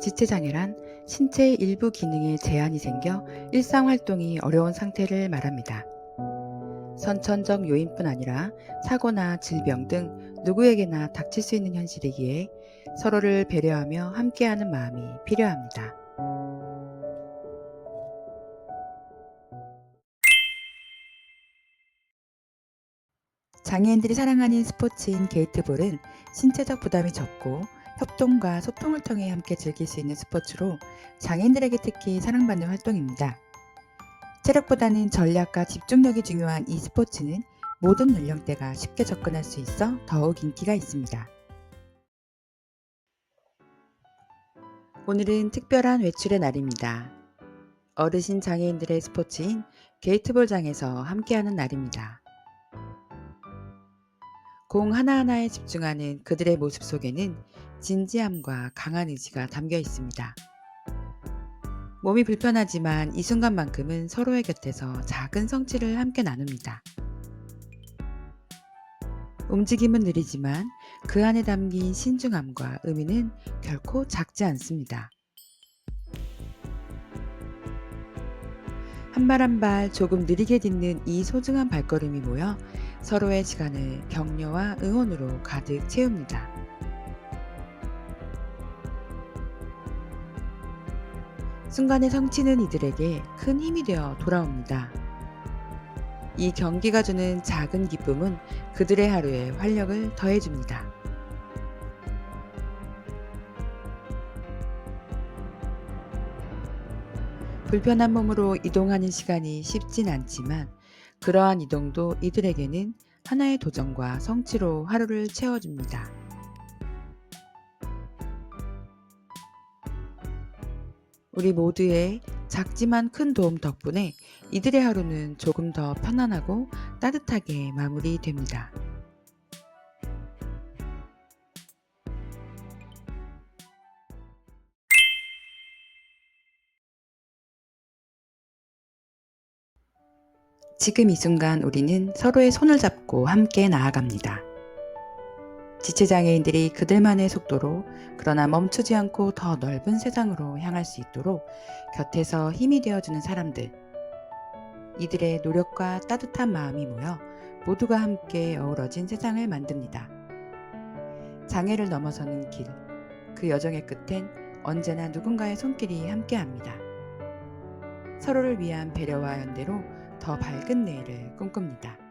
지체장애란 신체의 일부 기능에 제한이 생겨 일상 활동이 어려운 상태를 말합니다. 선천적 요인뿐 아니라 사고나 질병 등 누구에게나 닥칠 수 있는 현실이기에 서로를 배려하며 함께하는 마음이 필요합니다. 장애인들이 사랑하는 스포츠인 게이트볼은 신체적 부담이 적고 협동과 소통을 통해 함께 즐길 수 있는 스포츠로 장애인들에게 특히 사랑받는 활동입니다. 체력보다는 전략과 집중력이 중요한 이 스포츠는 모든 연령대가 쉽게 접근할 수 있어 더욱 인기가 있습니다. 오늘은 특별한 외출의 날입니다. 어르신 장애인들의 스포츠인 게이트볼장에서 함께하는 날입니다. 공 하나하나에 집중하는 그들의 모습 속에는 진지함과 강한 의지가 담겨 있습니다. 몸이 불편하지만 이 순간만큼은 서로의 곁에서 작은 성취를 함께 나눕니다. 움직임은 느리지만 그 안에 담긴 신중함과 의미는 결코 작지 않습니다. 한 발 한 발 조금 느리게 딛는 이 소중한 발걸음이 모여 서로의 시간을 격려와 응원으로 가득 채웁니다. 순간의 성취는 이들에게 큰 힘이 되어 돌아옵니다. 이 경기가 주는 작은 기쁨은 그들의 하루에 활력을 더해줍니다. 불편한 몸으로 이동하는 시간이 쉽진 않지만 그러한 이동도 이들에게는 하나의 도전과 성취로 하루를 채워줍니다. 우리 모두의 작지만 큰 도움 덕분에 이들의 하루는 조금 더 편안하고 따뜻하게 마무리됩니다. 지금 이 순간 우리는 서로의 손을 잡고 함께 나아갑니다. 지체장애인들이 그들만의 속도로 그러나 멈추지 않고 더 넓은 세상으로 향할 수 있도록 곁에서 힘이 되어주는 사람들. 이들의 노력과 따뜻한 마음이 모여 모두가 함께 어우러진 세상을 만듭니다. 장애를 넘어서는 길. 그 여정의 끝엔 언제나 누군가의 손길이 함께 합니다. 서로를 위한 배려와 연대로 더 밝은 내일을 꿈꿉니다.